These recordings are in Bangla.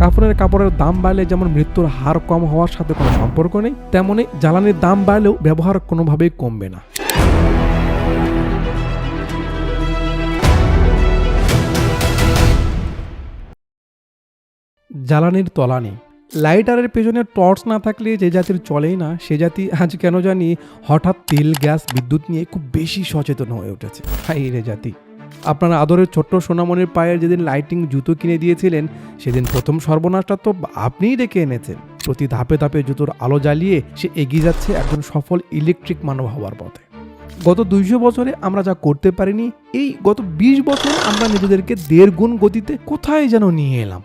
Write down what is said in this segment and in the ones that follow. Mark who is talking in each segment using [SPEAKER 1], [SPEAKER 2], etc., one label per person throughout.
[SPEAKER 1] কাপড়ের কাপড়ের দাম বাড়লে যেমন মৃত্যুর হার কম হওয়ার সাথে কোনো সম্পর্ক নেই, তেমনি জ্বালানির দাম বাড়লেও ব্যবহার কোনোভাবেই কমবে না। জ্বালানির তলানি। লাইটারের পেছনে টর্চ না থাকলে যে জাতির চলেই না, সে জাতি আজ কেন জানি হঠাৎ তেল, গ্যাস, বিদ্যুৎ নিয়ে খুব বেশি সচেতন হয়ে উঠেছে। হাই রে জাতি। আপনার আদরের ছোট্ট সোনামণির পায়ের যেদিন লাইটিং জুতো কিনে দিয়েছিলেন, সেদিন প্রথম সর্বনাশটা তো আপনিই ডেকে এনেছেন। প্রতি ধাপে ধাপে জুতোর আলো জ্বালিয়ে সে এগিয়ে যাচ্ছে একজন সফল ইলেকট্রিক মানব হওয়ার পথে। গত দুইশো বছরে আমরা যা করতে পারিনি, এই গত বিশ বছরে আমরা নিজেদেরকে দেড় গুণ গতিতে কোথায় যেন নিয়ে এলাম।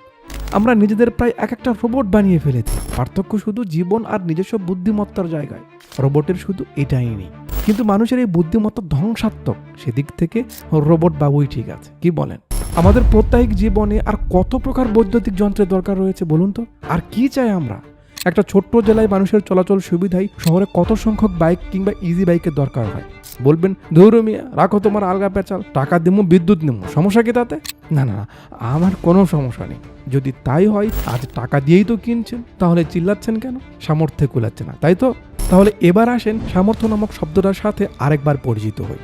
[SPEAKER 1] আমরা নিজেদের প্রায় এক একটা রোবট বানিয়ে ফেলেছি। পার্থক্য শুধু জীবন আর নিজস্ব বুদ্ধিমত্তার জায়গায়। রোবটের শুধু এটাই নেই। কিন্তু মানুষের এই বুদ্ধিমত্তা ধ্বংসাত্মক। সেদিক থেকে রোবট বাবুই ঠিক আছে। কি বলেন? আমাদের প্রত্যেক জীবনে আর কত প্রকার বৈদ্যুতিক যন্ত্রের দরকার রয়েছে বলুন তো? আর কি চাই আমরা? একটা ছোট্ট জেলায় মানুষের চলাচল সুবিধাই শহরে কত সংখ্যক বাইক কিংবা ইজি বাইকের দরকার হয়? বলবেন ধরু মিয়া রাখো তোমার আলগা পেঁচাল টাকা দিমু বিদ্যুৎ নিমু। সমস্যা কি তাতে? না না, আমার কোনো সমস্যা নেই। যদি তাই হয় আজ টাকা দিয়েই তো কিনছেন তাহলে চিল্লাচ্ছেন কেন? সামর্থ্যে কুলাচ্ছে না তাই তো? তাহলে এবার আসেন সামর্থ্য নামক শব্দটার সাথে আরেকবার পরিচিত হই।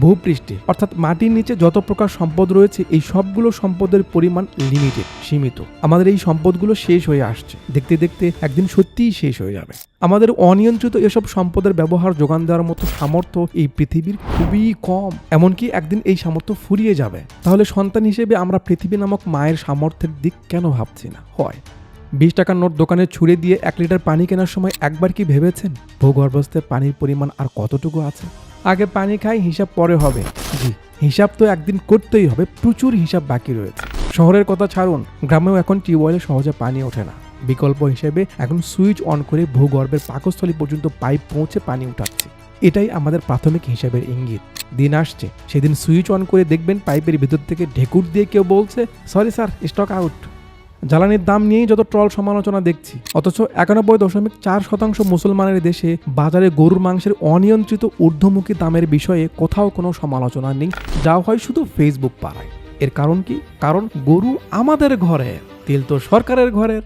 [SPEAKER 1] ভূপৃষ্ঠে, অর্থাৎ মাটির নিচে যত প্রকার সম্পদ রয়েছে, এই সবগুলো সম্পদের পরিমাণ লিমিটেড সীমিত। আমাদের এই সম্পদগুলো শেষ হয়ে আসছে। দেখতে দেখতে একদিন সত্যিই শেষ হয়ে যাবে। আমাদের অনিয়ন্ত্রিত এসব সম্পদের ব্যবহার যোগান দেওয়ার মতো সামর্থ্য এই পৃথিবীর খুবই কম। এমনকি একদিন এই সামর্থ্য ফুরিয়ে যাবে। তাহলে সন্তান হিসেবে আমরা পৃথিবী নামক মায়ের সামর্থ্যের দিক কেন ভাবছি না? হয়। বিশ টাকার নোট দোকানে ছুড়ে দিয়ে এক লিটার পানি কেনার সময় একবার কি ভেবেছেন? ভূগর্ভস্থে পানির পরিমাণ আর কতটুকু আছে? আগে পানি খাই, হিসাব পরে হবে। জি, হিসাব তো একদিন করতেই হবে, প্রচুর হিসাব বাকি রয়েছে। শহরের কথা ছাড়ুন, গ্রামেও এখন টিউবওয়েলে সহজে পানি ওঠে না। বিকল্প হিসেবে এখন সুইচ অন করে ভূগর্ভের পাকস্থলী পর্যন্ত পাইপ পৌঁছে পানি উঠাচ্ছে। এটাই আমাদের প্রাথমিক হিসাবের ইঙ্গিত। দিন আসছে, সেদিন সুইচ অন করে দেখবেন পাইপের ভিতর থেকে ঢেকুর দিয়ে কেউ বলছে, সরি স্যার, স্টক আউট। জ্বালানির দাম নিয়েই যত ট্রল সমালোচনা দেখছি, অথচ একানব্বই দশমিক চার শতাংশ মুসলমানের দেশে বাজারে গরুর মাংসের অনিয়ন্ত্রিত ঊর্ধ্বমুখী দামের বিষয়ে কোথাও কোনো সমালোচনা নেই, যা হয় শুধু ফেসবুক পাড়ায়। এর কারণ কি? কারণ গরু আমাদের ঘরে, তেল তো সরকারের ঘরের।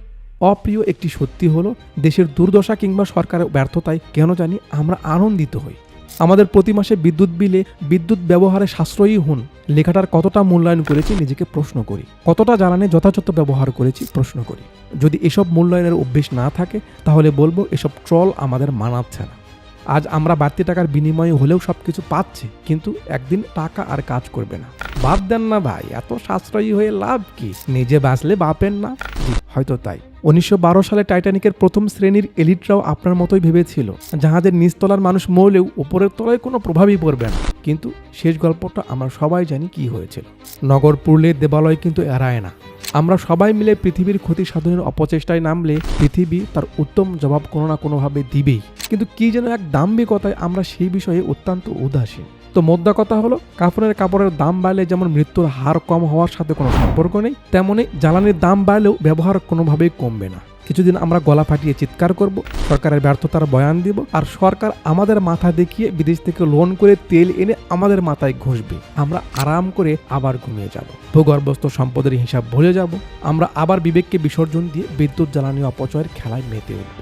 [SPEAKER 1] অপ্রিয় একটি সত্যি হলো, দেশের দুর্দশা কিংবা সরকারের ব্যর্থতায় কেন জানি আমরা আনন্দিত হই। আমাদের প্রতি মাসে বিদ্যুৎ বিলে বিদ্যুৎ ব্যবহারে সাশ্রয়ী হন। লেখাটার কতটা মূল্যায়ন করেছি নিজেকে প্রশ্ন করি। কতটা জ্বালানি যথাযথ ব্যবহার করেছি প্রশ্ন করি। যদি এসব মূল্যায়নের অভ্যেস না থাকে, তাহলে বলব এসব ট্রল আমাদের মানাচ্ছে না। আজ আমরা বাড়তি টাকার বিনিময়ে হলেও সব কিছু পাচ্ছি, কিন্তু একদিন টাকা আর কাজ করবে না। বাদ দেন না ভাই, এত সাশ্রয়ী হয়ে লাভ কি? নিজে বাঁচলে বাপেন না। হয়তো তাই। উনিশশো বারো সালে টাইটানিকের প্রথম শ্রেণির এলিটরাও আপনার মতোই ভেবেছিল, জাহাজের নিচতলার মানুষ মরলেও উপরের তলায় কোনো প্রভাবই পড়বে না। কিন্তু শেষ গল্পটা আমরা সবাই জানি কি হয়েছিল। নগর পুরলে দেবালয় কিন্তু এড়ায় না। আমরা সবাই মিলে পৃথিবীর ক্ষতি সাধনের অপচেষ্টায় নামলে পৃথিবী তার উত্তম জবাব কোনো না কোনোভাবে দিবেই। কিন্তু কি যেন এক দাম্ভিকতায় আমরা সেই বিষয়ে অত্যন্ত উদাসীন। তো মোদ্দা কথা হলো কাপড়ের কাপড়ের দাম বাড়লে যেমন মৃত্যুর হার কম হওয়ার সাথে কোনো সম্পর্ক নেই, তেমনি জ্বালানির দাম বাড়লেও ব্যবহার কোনোভাবেই কমবে না। কিছুদিন আমরা গলা ফাটিয়ে চিৎকার করব, সরকারের ব্যর্থতার বয়ান দিব, আর সরকার আমাদের মাথা দেখিয়ে বিদেশ থেকে লোন করে তেল এনে আমাদের মাথায় ঘষবে। আমরা আরাম করে আবার ঘুমিয়ে যাব। ভূগর্ভস্থ সম্পদের হিসাব ভুলে যাব। আমরা আবার বিবেককে বিসর্জন দিয়ে বিদ্যুৎ, জ্বালানি, অপচয়ের খেলায় মেতে উঠব।